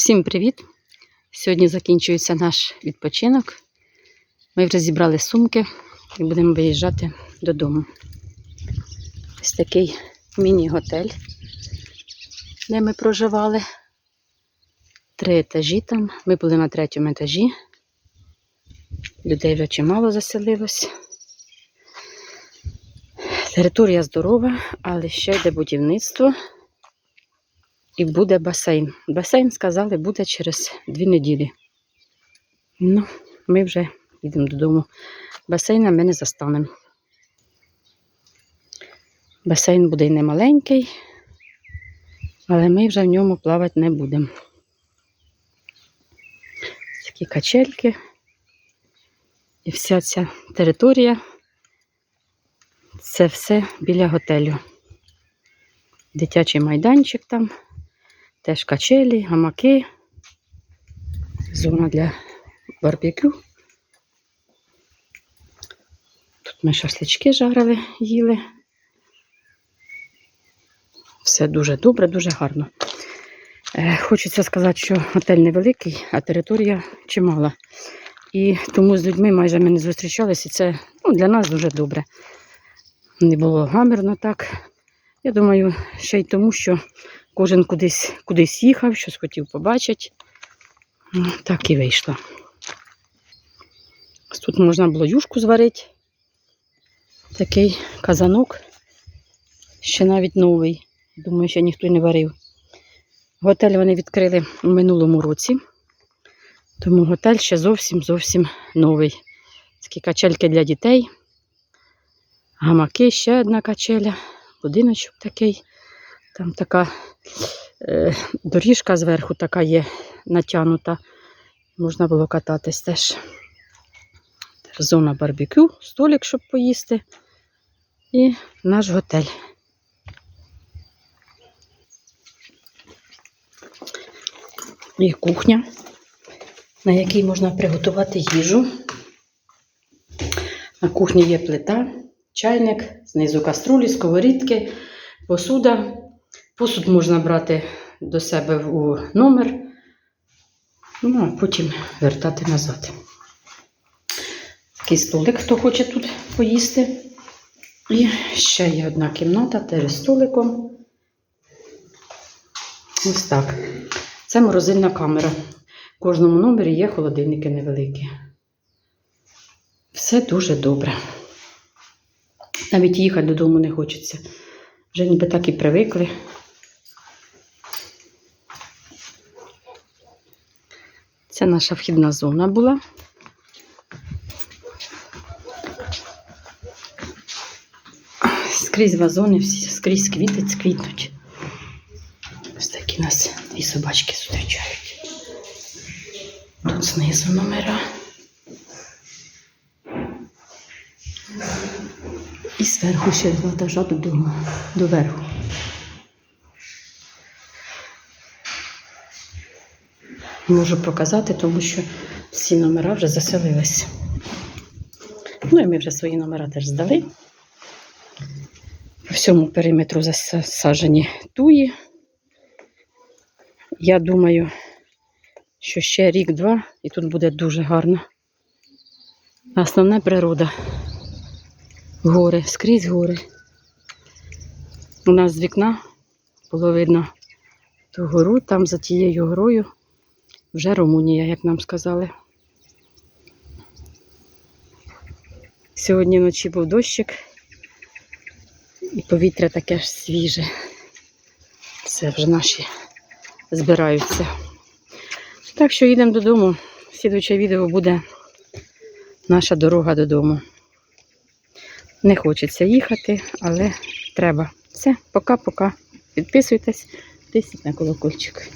Всім привіт! Сьогодні закінчується наш відпочинок. Ми вже зібрали сумки і будемо виїжджати додому. Ось такий міні-готель, де ми проживали. Три етажі там. Ми були на третьому етажі. Людей вже чимало заселилось. Територія здорова, але ще йде будівництво і буде басейн. Басейн, сказали, буде через дві неділі. Ну, ми вже йдемо додому. Басейна ми не застанемо. Басейн буде й не маленький, але ми вже в ньому плавати не будемо. Такі качельки. І вся ця територія це все біля готелю. Дитячий майданчик там, теж качелі, гамаки, зона для барбекю. Тут ми шашлички жарили, їли. Все дуже добре, дуже гарно. Е, Хочеться сказати, що готель невеликий, а територія чимала. І тому з людьми майже ми не зустрічалися, і це ну, для нас дуже добре. Не було гамерно так. Я думаю, ще й тому, що кожен кудись, кудись їхав, щось хотів побачити. Ну, Так і вийшло. Тут можна було юшку зварити. Такий казанок. Ще навіть новий. Думаю, ще ніхто не варив. Готель вони відкрили у минулому році. Тому готель ще зовсім зовсім новий. Такі качельки для дітей. Гамаки, ще одна качеля, будиночок такий. Там така е, доріжка зверху така є натягнута. Можна було кататись теж. Зона барбекю, столик, щоб поїсти. І наш готель. І кухня, на якій можна приготувати їжу. На кухні є плита, чайник, знизу каструлі, сковорідки, посуда. Посуд можна брати до себе у номер, ну а потім вертати назад. Такий столик, хто хоче тут поїсти. І ще є одна кімната, теж столиком. Ось так. Це морозильна камера. В кожному номері є холодильники невеликі. Все дуже добре. Навіть їхати додому не хочеться. Вже ніби так і привикли. Це наша вхідна зона була. Скрізь вазони, всі скрізь квіти квітнуть. Ось такі нас дві собачки зустрічають. Тут знизу номера. І зверху ще два етажа додому, доверху. Можу показати, тому що всі номера вже заселились. Ну і ми вже свої номера теж здали. По всьому периметру засаджені туї. Я думаю, що ще рік-два і тут буде дуже гарно. Основна природа. Гори, скрізь гори. У нас з вікна було видно ту гору, там за тією горою вже Румунія, як нам сказали. Сьогодні вночі був дощик, і повітря таке ж свіже. Це вже наші збираються. Так що їдемо додому. Слідуюче відео буде наша дорога додому. Не хочеться їхати, але треба. Все, пока-пока. Підписуйтесь, тисніть на колокольчик.